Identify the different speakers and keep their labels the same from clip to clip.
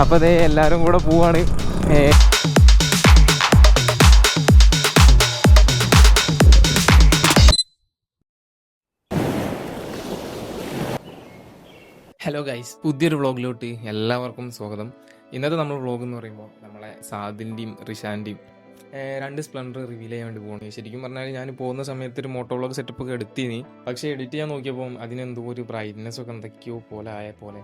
Speaker 1: അപ്പോൾ അതേ എല്ലാവരും കൂടെ പോവാണ്. ഹലോ ഗൈസ് പുതിയൊരു വ്ളോഗിലോട്ട് എല്ലാവർക്കും സ്വാഗതം. ഇന്നത്തെ നമ്മൾ വ്ളോഗ് എന്ന് പറയുമ്പോൾ നമ്മളെ സാദിന്റെയും റിഷാന്റെയും രണ്ട് സ്പ്ലെൻഡർ റിവീൽ ചെയ്യാൻ വേണ്ടി പോകുന്നത് ശരിക്കും പറഞ്ഞാൽ ഞാൻ പോകുന്ന സമയത്ത് ഒരു മോട്ടോ വ്ളോഗ് സെറ്റപ്പ് ഒക്കെ എടുത്തിനി. പക്ഷേ എഡിറ്റ് ചെയ്യാൻ നോക്കിയപ്പോൾ അതിനെന്തോ ഒരു ബ്രൈറ്റ്നെസ് ഒക്കെ എന്തൊക്കെയോ പോലെ ആയ പോലെ.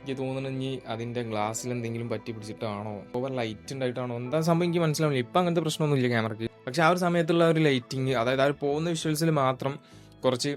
Speaker 1: എനിക്ക് തോന്നുന്നു ഇനി അതിന്റെ ഗ്ലാസ്സിൽ എന്തെങ്കിലും പറ്റി പിടിച്ചിട്ടാണോ? Over light ഉണ്ടായിട്ടാണോ? എന്താ സംഭവം എനിക്ക് മനസ്സിലാവില്ല ഇപ്പം അങ്ങനത്തെ പ്രശ്നമൊന്നുമില്ല ക്യാമറയ്ക്ക്. പക്ഷെ ആ ഒരു സമയത്തുള്ള ഒരു ലൈറ്റിങ് അതായത് ആ പോകുന്ന വിഷ്വൽസിൽ മാത്രം കുറച്ച്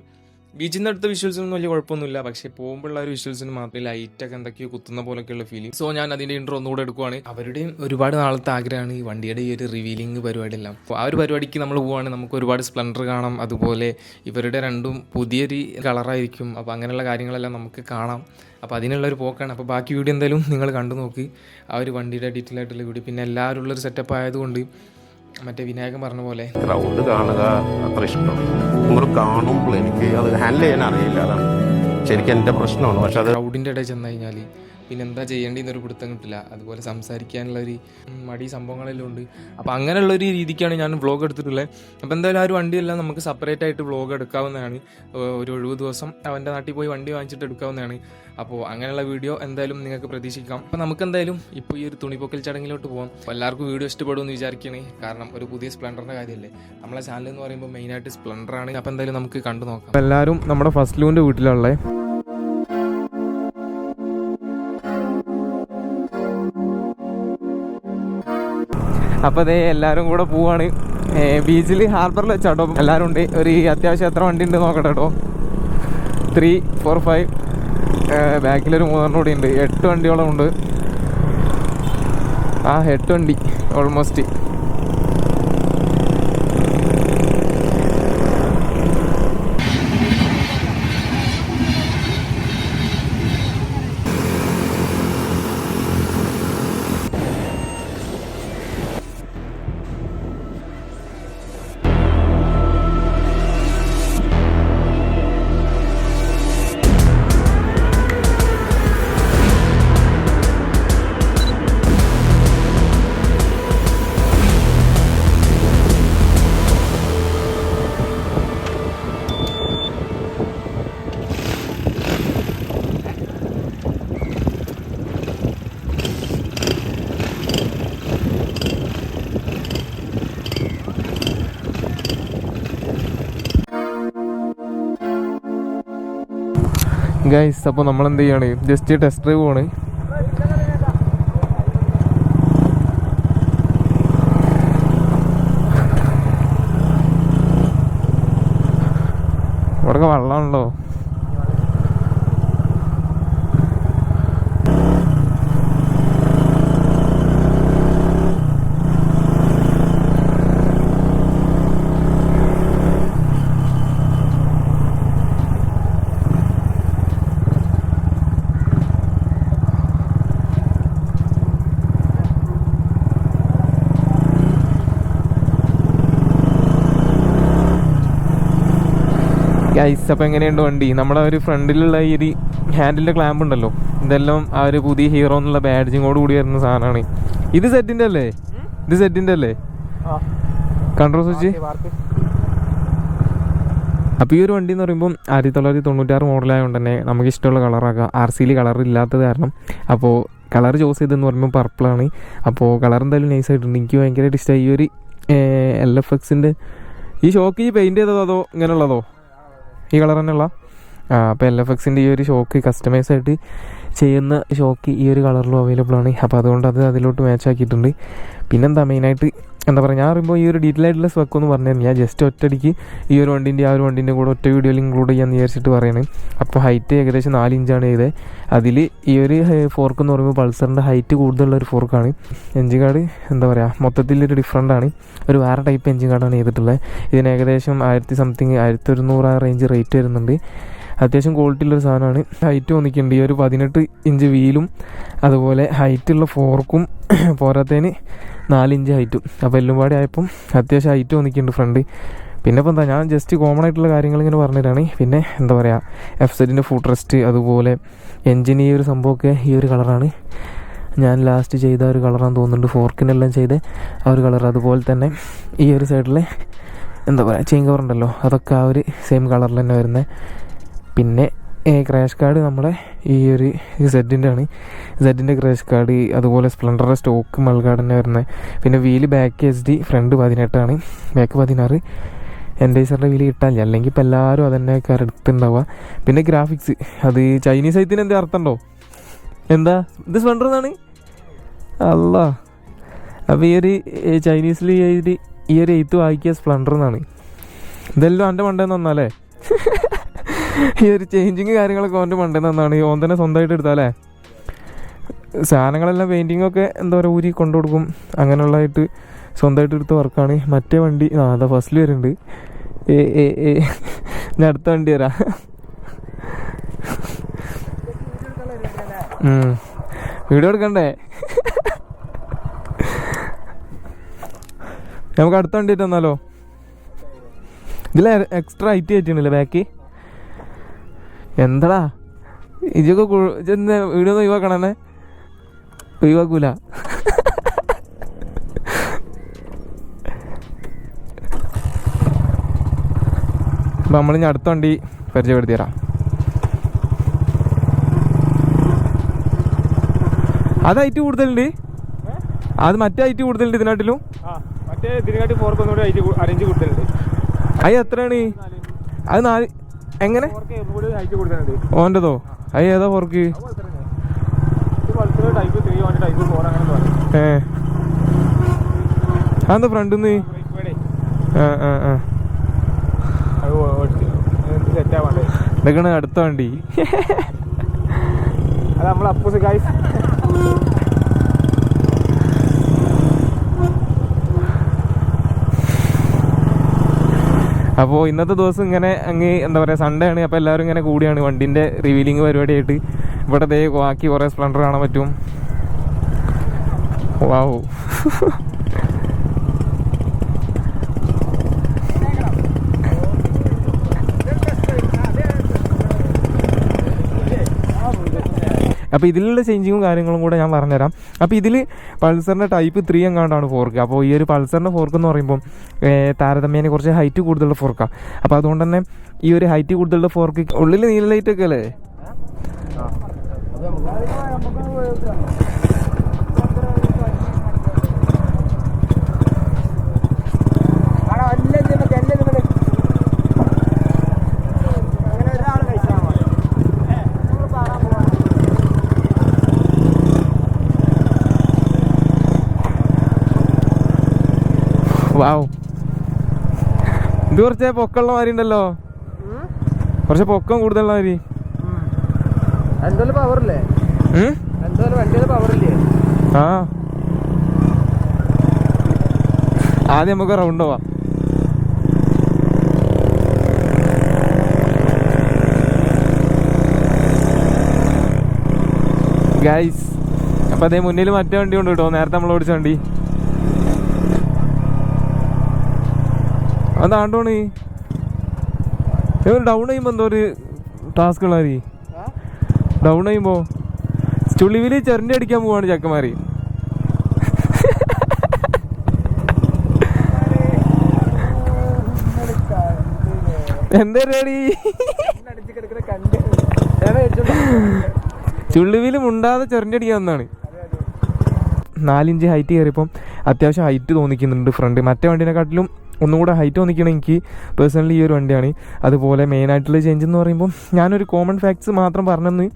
Speaker 1: ബീച്ചിന്റെ അടുത്ത വിഷ്വൽസിനൊന്നും വലിയ കുഴപ്പമൊന്നുമില്ല. പക്ഷേ പോകുമ്പോഴുള്ള ഒരു വിഷ്വൽസിന് മാത്രമേ ലൈറ്റൊക്കെ എന്തൊക്കെയോ കുത്തുന്ന പോലെയൊക്കെയുള്ള ഫീലിംഗ് സോ ഞാൻ അതിന്റെ ഇൻട്രോ ഒന്നുകൂടെ എടുക്കുവാണ്. അവരുടെയും ഒരുപാട് നാളത്തെ ആഗ്രഹമാണ് ഈ വണ്ടിയുടെ ഈ ഒരു റിവീലിംഗ് പരിപാടിയെല്ലാം. അപ്പോൾ ആ ഒരു പരിപാടിക്ക് നമ്മൾ പോവുകയാണ്. നമുക്ക് ഒരുപാട് സ്പ്ലെൻഡർ കാണാം. അതുപോലെ ഇവരുടെ രണ്ടും പുതിയൊരു കളറായിരിക്കും അപ്പോൾ അങ്ങനെയുള്ള കാര്യങ്ങളെല്ലാം നമുക്ക് കാണാം. അപ്പോൾ അതിനുള്ള ഒരു പോക്കാണ്. അപ്പോൾ ബാക്കി വീഡിയോ എന്തായാലും നിങ്ങൾ കണ്ടു നോക്കി. ആ ഒരു വണ്ടിയുടെ ഡീറ്റെയിൽ ആയിട്ടുള്ള വീഡിയോ പിന്നെ എല്ലാവരും ഉള്ളൊരു സെറ്റപ്പ് ആയതുകൊണ്ട് മറ്റേ വിനായകൻ പറഞ്ഞ പോലെ.
Speaker 2: ക്രൗഡ് കാണുക അത്ര ഇഷ്ടം. കാണുമ്പോൾ എനിക്ക് അത് ഹാൻഡിൽ ചെയ്യാൻ അറിയില്ല. അതാണ് ശരിക്കും എന്റെ പ്രശ്നമാണ്. പക്ഷെ അത്
Speaker 1: ക്രൗഡിന്റെ ഇടയിൽ ചെന്ന് കഴിഞ്ഞാൽ പിന്നെ എന്താ ചെയ്യേണ്ടതെന്നൊരു പിടുത്തം കിട്ടില്ല. അതുപോലെ സംസാരിക്കാനുള്ള ഒരു മടി സംഭവങ്ങളെല്ലാം ഉണ്ട്. അപ്പോൾ അങ്ങനെയുള്ള ഒരു രീതിക്കാണ് ഞാൻ വ്ളോഗ് എടുത്തിട്ടുള്ളത്. അപ്പോൾ എന്തായാലും ആ ഒരു വണ്ടിയെല്ലാം നമുക്ക് സെപ്പറേറ്റ് ആയിട്ട് വ്ളോഗ് എടുക്കാവുന്നതാണ്. ഒരു ഒഴിവ് ദിവസം അവന്റെ നാട്ടിൽ പോയി വണ്ടി വാങ്ങിച്ചിട്ട് എടുക്കാവുന്നതാണ്. അപ്പോൾ അങ്ങനെയുള്ള വീഡിയോ എന്തായാലും നിങ്ങൾക്ക് പ്രതീക്ഷിക്കാം. അപ്പോൾ നമുക്ക് എന്തായാലും ഇപ്പോൾ ഈ ഒരു തുണിപ്പൊക്കൽ ചടങ്ങിലോട്ട് പോകാം എല്ലാവർക്കും വീഡിയോ ഇഷ്ടപ്പെടുമെന്ന് വിചാരിക്കണേ. കാരണം ഒരു പുതിയ സ്പ്ലെൻഡറിന്റെ കാര്യമല്ലേ? നമ്മളെ ചാനൽ എന്ന് പറയുമ്പോൾ മെയിനായിട്ട് സ്പ്ലെൻഡറാണ് അപ്പോൾ എന്തായാലും നമുക്ക് കണ്ടു നോക്കാം. എല്ലാവരും നമ്മുടെ ഫസ്റ്റ് ലൂന്റെ വീട്ടിലുള്ളത് അപ്പോൾ അതേ എല്ലാവരും കൂടെ പോവാണ്. ബീച്ചിൽ ഹാർബറിൽ വെച്ചാട്ടോ. എല്ലാവരും ഉണ്ട്. ഒരു അത്യാവശ്യം എത്ര വണ്ടി ഉണ്ട് നോക്കട്ടെ കേട്ടോ ത്രീ ഫോർ ഫൈവ് ബാക്കിലൊരു മൂന്നെണ്ണം കൂടി ഉണ്ട്. എട്ട് വണ്ടിയോളം ഉണ്ട്. ആ എട്ട് വണ്ടി. ഓൾമോസ്റ്റ് ഗൈസ് അപ്പോൾ നമ്മൾ എന്ത് ചെയ്യാണ് ജസ്റ്റ് ടെസ്റ്റ് ഡ്രൈവ് പോണ് ഇവിടെ വെള്ളമാണല്ലോ ഗൈസ് അപ്പോൾ എങ്ങനെയുണ്ട് വണ്ടി? നമ്മുടെ ഒരു ഫ്രണ്ടിലുള്ള ഈ ഒരു ഹാൻഡിലിന്റെ ക്ലാമ്പ് ഉണ്ടല്ലോ. ഇതെല്ലാം ആ ഒരു പുതിയ ഹീറോ എന്നുള്ള ബാഡ്ജിങ്ങോട് കൂടി വരുന്ന സാധനമാണ്. ഇത് സെറ്റിന്റെ അല്ലേ? ഇത് സെറ്റിന്റെ അല്ലേ? കൺട്രോൾ സ്വിച്ച് അപ്പോൾ ഈ ഒരു വണ്ടി എന്ന് പറയുമ്പോൾ ആയിരത്തി തൊള്ളായിരത്തി തൊണ്ണൂറ്റാറ് മോഡലായതുകൊണ്ട് തന്നെ നമുക്ക് ഇഷ്ടമുള്ള കളറാക്കാം ആർ സിയിൽ കളർ ഇല്ലാത്തത് കാരണം അപ്പോൾ കളർ ചൂസ് ചെയ്തെന്ന് പറയുമ്പോൾ പർപ്പിളാണ് അപ്പോൾ കളർ എന്തായാലും നൈസ് ആയിട്ടുണ്ട്. എനിക്ക് ഭയങ്കരമായിട്ട് ഇഷ്ടമായി. ഈ ഒരു എൽ എഫ് എക്സിന്റെ ഈ ഷോക്ക് ഈ പെയിന്റ് ചെയ്തതോ അതോ ഇങ്ങനെയുള്ളതോ? ഈ കളർ തന്നെയുള്ള. അപ്പോൾ എൽ എഫ് എക്സിന്റെ ഈ ഒരു ഷോക്ക് കസ്റ്റമൈസ് ആയിട്ട് ചെയ്യുന്ന ഷോക്ക് ഈ ഒരു കളറിലും അവൈലബിൾ ആണ്. അപ്പോൾ അതുകൊണ്ട് അത് അതിലോട്ട് മാച്ച് ആക്കിയിട്ടുണ്ട്. പിന്നെന്താ മെയിനായിട്ട് എന്താ പറയുക ഞാൻ പറയുമ്പോൾ ഈ ഒരു ഡീറ്റെയിൽ ആയിട്ടുള്ള സ്പെക്ക് ഒന്ന് പറഞ്ഞു ഞാൻ ജസ്റ്റ് ഒറ്റയടിക്ക് ഈ ഒരു വണ്ടിന്റെ ആ ഒരു വണ്ടിന്റെ കൂടെ ഒറ്റ വീഡിയോയിൽ ഇൻക്ലൂഡ് ചെയ്യാമെന്ന് വിചാരിച്ചിട്ട് പറയണേ. അപ്പോൾ ഹൈറ്റ് ഏകദേശം നാല് ഇഞ്ചാണ് ചെയ്തത് അതിൽ ഈ ഒരു ഫോർക്ക് എന്ന് പറയുമ്പോൾ പൾസറിന്റെ ഹൈറ്റ് കൂടുതലുള്ള ഒരു ഫോർക്കാണ് എഞ്ചിൻ കാർഡ് എന്താ പറയുക മൊത്തത്തിൽ ഒരു ഡിഫറന്റ് ആണ്. ഒരു വേറെ ടൈപ്പ് എഞ്ചിൻ കാർഡാണ് ചെയ്തിട്ടുള്ളത്. ഇതിന് ഏകദേശം ആയിരത്തി സംതിങ് ആയിരത്തി ഒരുന്നൂറ് ആ റേഞ്ച് റേറ്റ് വരുന്നുണ്ട്. അത്യാവശ്യം ക്വാളിറ്റി ഉള്ളൊരു സാധനമാണ്. ഹൈറ്റ് വന്നിക്കുന്നുണ്ട് ഈ ഒരു പതിനെട്ട് ഇഞ്ച് വീലും അതുപോലെ ഹൈറ്റുള്ള ഫോർക്കും പോരാത്തതിന് നാലിഞ്ച് ഹൈറ്റും. അപ്പോൾ എല്ലാം പാടി ആയപ്പം അത്യാവശ്യം ഹൈറ്റ് വന്നിക്കുന്നുണ്ട് ഫ്രണ്ട് പിന്നെ ഇപ്പോൾ എന്താ ഞാൻ ജസ്റ്റ് കോമൺ ആയിട്ടുള്ള കാര്യങ്ങൾ ഇങ്ങനെ പറഞ്ഞിട്ടാണ് പിന്നെ എന്താ പറയുക എഫ് സെറ്റിന്റെ ഫുഡ് റെസ്റ്റ് അതുപോലെ എൻജിൻ ഈ ഒരു സംഭവമൊക്കെ ഈ ഒരു കളറാണ് ഞാൻ ലാസ്റ്റ് ചെയ്ത ഒരു കളറാണെന്ന് തോന്നുന്നുണ്ട്. ഫോർക്കിനെല്ലാം ചെയ്ത ആ ഒരു കളർ അതുപോലെ തന്നെ ഈ ഒരു സൈഡിലെ എന്താ പറയുക ചെയിൻ കവർ ഉണ്ടല്ലോ. അതൊക്കെ ആ ഒരു സെയിം കളറിൽ തന്നെ വരുന്നത് പിന്നെ ക്രാഷ് കാർഡ് നമ്മുടെ ഈ ഒരു സെഡിന്റെ ആണ് സെഡിന്റെ ക്രാഷ് കാർഡ് അതുപോലെ സ്പ്ലെൻഡറുടെ സ്റ്റോക്ക് മൾഗാർഡ് തന്നെ വരുന്നത് പിന്നെ wheel back S D front പതിനെട്ടാണ്. Back പതിനാറ്. എൻഡേസറിന്റെ വീൽ കിട്ടാനില്ല. അല്ലെങ്കിൽ ഇപ്പോൾ എല്ലാവരും അതന്നെ എടുത്തുണ്ടാവുക പിന്നെ ഗ്രാഫിക്സ് അത് ചൈനീസ് ഐത്തിന് എന്ത് അർത്ഥമുണ്ടോ എന്താ? ഇത് സ്പ്ലെൻഡർ എന്നാണ് അല്ല അപ്പോൾ ഈ ഒരു ചൈനീസിൽ ഈ ഒരു എയ്ത്ത് വായിക്കുക സ്പ്ലെൻഡർ എന്നാണ് ഇതെല്ലാം എന്റെ മണ്ടേന്ന് വന്നാലേ. ഈ ഒരു ചേഞ്ചിങ് കാര്യങ്ങളൊക്കെ ഓന്റെ മണ്ടേന്ന് ഈ ഓൻ തന്നെ സ്വന്തമായിട്ട് എടുത്താലേ സാധനങ്ങളെല്ലാം പെയിന്റിംഗ് ഒക്കെ എന്താ പറയുക ഊരി കൊണ്ടു കൊടുക്കും. അങ്ങനെയുള്ളതായിട്ട് സ്വന്തമായിട്ട് എടുത്ത വർക്കാണ് മറ്റേ വണ്ടി ആ അതാ ഫസ്റ്റിൽ വരുന്നുണ്ട്. ഏ ഏ ഏ. ഞാൻ അടുത്ത വണ്ടി ഉം. വീഡിയോ എടുക്കണ്ടേ? നമുക്ക് അടുത്ത വണ്ടി വന്നാലോ? ഇതിൽ എക്സ്ട്രാ ഹൈറ്റ് ആയിട്ടുണ്ടല്ലേ ബാക്ക് എന്താടാ? ഇതൊക്കെ ചെന്ന് വീഡിയോ ഒന്ന് ഒഴിവാക്കണേ ഒഴിവാക്കൂല. അപ്പം നമ്മളിനി അടുത്ത വണ്ടി പരിചയപ്പെടുത്തി തരാം അത് ഹൈറ്റ് കൂടുതലുണ്ട്. അത് മറ്റേ ഹൈറ്റ് കൂടുതലുണ്ട് ഇതിനാട്ടിലും.
Speaker 3: മറ്റേ ഇതിനെക്കാട്ടി ഫോർക്ക് ഒന്നുകൂടി ഹൈറ്റ് അറേഞ്ച് കൂടുതലുണ്ട്.
Speaker 1: അത് എത്രയാണ്? അത് നാല് എങ്ങനെ? ഓന്റെതോ അത് ഏതാ ഫോർക്ക് അതെന്താ ഫ്രണ്ടിൽ നിന്ന് ആ ആ. ആ അടുത്ത വണ്ടി.
Speaker 3: അത് നമ്മൾ അപ്പൂസ് ഗൈസ്
Speaker 1: അപ്പോൾ ഇന്നത്തെ ദിവസം ഇങ്ങനെ അങ്ങ് എന്താ പറയുക സൺഡേ ആണ് അപ്പോൾ എല്ലാവരും ഇങ്ങനെ കൂടിയാണ് വണ്ടിന്റെ റിവീലിംഗ് പരിപാടിയായിട്ട്. ഇവിടെ ദേ ബാക്കി കുറേ സ്പ്ലണ്ടർ കാണാൻ പറ്റും. വാവു അപ്പോൾ ഇതിലുള്ള ചേഞ്ചിങ്ങും കാര്യങ്ങളും കൂടെ ഞാൻ പറഞ്ഞുതരാം. അപ്പോൾ ഇതിൽ പൾസറിന്റെ ടൈപ്പ് ത്രീ എങ്ങാണ്ടാണ് ഫോർക്ക് അപ്പോൾ ഈ ഒരു പൾസറിന്റെ ഫോർക്ക് എന്ന് പറയുമ്പോൾ താരതമ്യേന കുറച്ച് ഹൈറ്റ് കൂടുതലുള്ള ഫോർക്കാണ് അപ്പോൾ അതുകൊണ്ട് തന്നെ ഈ ഒരു ഹൈറ്റ് കൂടുതലുള്ള ഫോർക്ക് ഉള്ളിൽ നീല ലൈറ്റ് ഒക്കെ അല്ലേ? വാവ് ഇത് കുറച്ച് പൊക്കമുള്ള മാതിരി ഉണ്ടല്ലോ. കുറച്ച് പൊക്കം കൂടുതലുള്ള മാതിരി.
Speaker 3: പവറില്ലേ
Speaker 1: ആ. ആദ്യം നമുക്ക് റൗണ്ട് പോവാം. ഗൈസ് അപ്പൊ അതേ മുന്നിൽ മറ്റേ വണ്ടി കൊണ്ട് കേട്ടോ നേരത്തെ നമ്മൾ ഓടിച്ച വണ്ടി. അതാണ്ടോണ് ഡൗൺ ചെയ്യുമ്പോ എന്തോ ഒരു ടാസ്ക് ഉള്ളാരി ഡൗൺ ചെയ്യുമ്പോ ചുളിവിൽ ചെറിന്റെ അടിക്കാൻ പോവാണ് ചക്കമാരി എന്താ പരിപാടി? ചുള്ളിവിൽ മുണ്ടാതെ ചെറിന്റെ അടിക്കാൻ വന്നാണ്. നാലിഞ്ച് ഹൈറ്റ് കയറിയപ്പം അത്യാവശ്യം ഹൈറ്റ് തോന്നിക്കുന്നുണ്ട് ഫ്രണ്ട്. മറ്റേ വണ്ടിനെക്കാട്ടിലും ഒന്നും കൂടെ ഹൈറ്റ് വന്നിക്കണം എനിക്ക് പേഴ്സണലി ഈ ഒരു വണ്ടിയാണ്. അതുപോലെ മെയിനായിട്ടുള്ള ചേഞ്ച് എന്ന് പറയുമ്പോൾ ഞാനൊരു കോമൺ ഫാക്ട്സ് മാത്രം പറഞ്ഞെന്ന്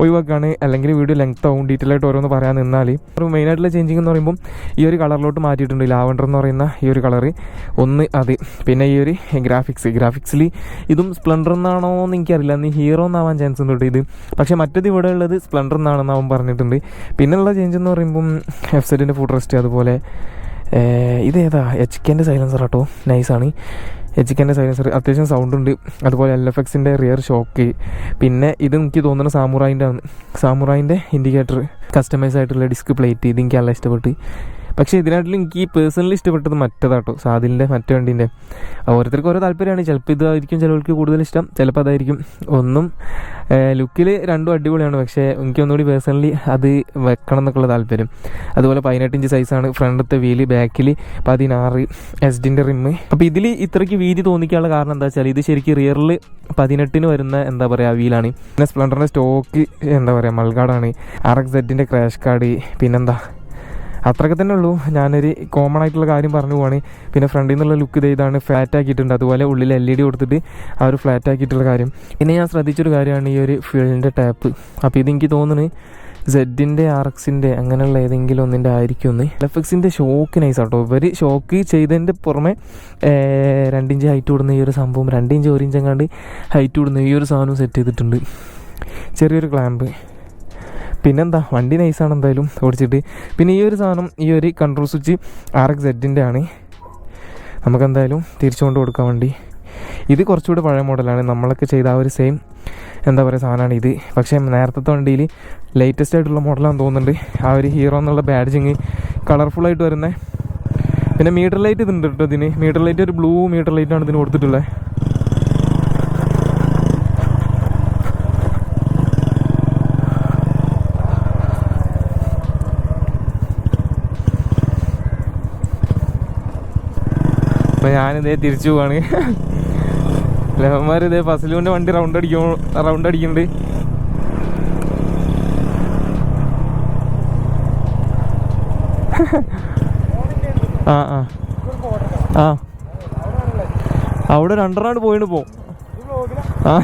Speaker 1: ഒഴിവാക്കുകയാണ് അല്ലെങ്കിൽ വീഡിയോ ലെങ്ത് ആവും ഡീറ്റെയിൽ ആയിട്ട് ഓരോന്ന് പറയാൻ നിന്നാൽ. ഒരു മെയിനായിട്ടുള്ള ചേഞ്ചിങ് എന്ന് പറയുമ്പോൾ ഈ ഒരു കളറിലോട്ട് മാറ്റിയിട്ടുണ്ട്. ലാവണ്ടർ എന്ന് പറയുന്ന ഈ ഒരു കളറ് ഒന്ന് അത്. പിന്നെ ഈ ഒരു ഗ്രാഫിക്സ് ഗ്രാഫിക്സിൽ ഇതും സ്പ്ലെൻഡർ എന്നാണോ എന്ന് എനിക്കറിയില്ല. നീ ഹീറോ എന്നാവാൻ ചാൻസ് ഉണ്ട് ഇത്. പക്ഷേ മറ്റത് ഇവിടെ ഉള്ളത് സ്പ്ലെൻഡർ എന്നാണെന്ന് അവൻ പറഞ്ഞിട്ടുണ്ട്. പിന്നെയുള്ള ചേഞ്ച് എന്ന് പറയുമ്പം എഫ് സെറ്റിന്റെ ഫുഡ് റെസ്റ്റ് അതുപോലെ ഇതേതാ എച്ച് കെന്റെ സൈലൻസർ കേട്ടോ നൈസാണ് എച്ച് കെന്റെ സൈലൻസർ അത്യാവശ്യം സൗണ്ട് ഉണ്ട്. അതുപോലെ എൽ എഫ് എക്സിന്റെ റിയർ ഷോക്ക് പിന്നെ ഇത് എനിക്ക് തോന്നുന്ന സാമുറായിന്റെ ആണ്. സാമുറായിന്റെ ഇൻഡിക്കേറ്റർ കസ്റ്റമൈസ് ആയിട്ടുള്ള ഡിസ്ക് പ്ലേറ്റ് ഇത് എനിക്ക് നല്ല ഇഷ്ടപ്പെട്ട്. പക്ഷേ ഇതിനായിട്ടും എനിക്ക് പേഴ്സണലി ഇഷ്ടപ്പെട്ടത് മറ്റേതാട്ടോ. സാദിലിന്റെ മറ്റേ വണ്ടീന്റെ ഓരോരുത്തർക്ക് ഓരോ താല്പര്യമാണ്. ചിലപ്പോൾ ഇതായിരിക്കും ചിലവർക്ക് കൂടുതൽ ഇഷ്ടം. ചിലപ്പോൾ അതായിരിക്കും. ഒന്നും ലുക്കിൽ രണ്ടും അടിപൊളിയാണ്. പക്ഷേ എനിക്ക് ഒന്നുകൂടി പേഴ്സണലി അത് വെക്കണം എന്നൊക്കെയുള്ള താല്പര്യം. അതുപോലെ പതിനെട്ട് ഇഞ്ച് സൈസാണ് ഫ്രണ്ടത്തെ വീൽ ബാക്കിൽ പതിനാറ് എസ് ഡിന്റെ റിമ്മ് അപ്പോൾ ഇതിൽ ഇത്രയ്ക്ക് വീതി തോന്നിക്കാനുള്ള കാരണം എന്താ വെച്ചാൽ ഇത് ശരിക്കും റിയറിൽ പതിനെട്ടിന് വരുന്ന എന്താ പറയുക വീലാണ് പിന്നെ സ്പ്ലെൻഡറിന്റെ സ്റ്റോക്ക് എന്താ പറയുക മൾഗാർഡാണ്. ആർ എക്സ് സെഡിന്റെ ക്രാഷ് കാർഡ് പിന്നെന്താ? അത്രയൊക്കെ തന്നെ ഉള്ളൂ ഞാനൊരു കോമൺ ആയിട്ടുള്ള കാര്യം പറഞ്ഞു പോവാണ്. പിന്നെ ഫ്രണ്ടിൽ നിന്നുള്ള ലുക്ക് ഇത് ഇതാണ് ഫ്ലാറ്റ് ആക്കിയിട്ടുണ്ട്. അതുപോലെ ഉള്ളിൽ എൽ ഇ ഡി കൊടുത്തിട്ട് ആ ഒരു ഫ്ലാറ്റ് ആക്കിയിട്ടുള്ള കാര്യം. പിന്നെ ഞാൻ ശ്രദ്ധിച്ചൊരു കാര്യമാണ് ഈ ഒരു ഫ്യൂലിന്റെ ടാപ്പ് അപ്പോൾ ഇതെനിക്ക് തോന്നുന്നു സെഡിന്റെ ആർ എക്സിന്റെ അങ്ങനെയുള്ള ഏതെങ്കിലും ഒന്നിന്റെ ആയിരിക്കും ഒന്ന് എഫ് എക്സിന്റെ ഷോക്ക് നൈസ് ആട്ടോ. ഇവർ ഷോക്ക് ചെയ്തതിന്റെ പുറമെ രണ്ടിഞ്ച് ഹൈറ്റ് കൂടുന്ന ഈ ഒരു സംഭവം രണ്ടിഞ്ച് ഒരു ഇഞ്ച് എങ്ങാണ്ട് ഹൈറ്റ് കൂടുന്ന ഈ ഒരു സാധനവും സെറ്റ് ചെയ്തിട്ടുണ്ട്. ചെറിയൊരു ക്ലാമ്പ് പിന്നെന്താ വണ്ടി നൈസാണ് എന്തായാലും ഓടിച്ചിട്ട്. പിന്നെ ഈ ഒരു സാധനം ഈ ഒരു കൺട്രോൾ സ്വിച്ച് ആർ എക്സ് സെഡിന്റെ ആണ് നമുക്കെന്തായാലും തിരിച്ചു കൊടുക്കാൻ വേണ്ടി. ഇത് കുറച്ചുകൂടി പഴയ മോഡലാണ് നമ്മളൊക്കെ ചെയ്ത ആ ഒരു സെയിം എന്താ പറയുക സാധനമാണ് ഇത്. പക്ഷേ നേരത്തെ വണ്ടിയിൽ ലേറ്റസ്റ്റ് ആയിട്ടുള്ള മോഡലാണെന്ന് തോന്നുന്നുണ്ട്. ആ ഒരു ഹീറോ എന്നുള്ള ബാഡ്ജിങ് കളർഫുള്ളായിട്ട് വരുന്നത് പിന്നെ മീറ്റർ ലൈറ്റ് ഇതുണ്ട് കേട്ടോ ഇതിന്. മീറ്റർ ലൈറ്റ് ഒരു ബ്ലൂ മീറ്റർ ലൈറ്റാണ് ഇതിന് കൊടുത്തിട്ടുള്ളത് അപ്പോൾ ഞാനിതേ തിരിച്ചു പോവാണ്. ലഹന്മാർ ഇതേ ഫസലുവിന്റെ വണ്ടി റൗണ്ട് അടിക്കും റൗണ്ട് അടിക്കുന്നുണ്ട് ആ ആ. ആ. അവിടെ രണ്ടെണ്ണാണ്ട് പോയിട്ട് പോ ആ.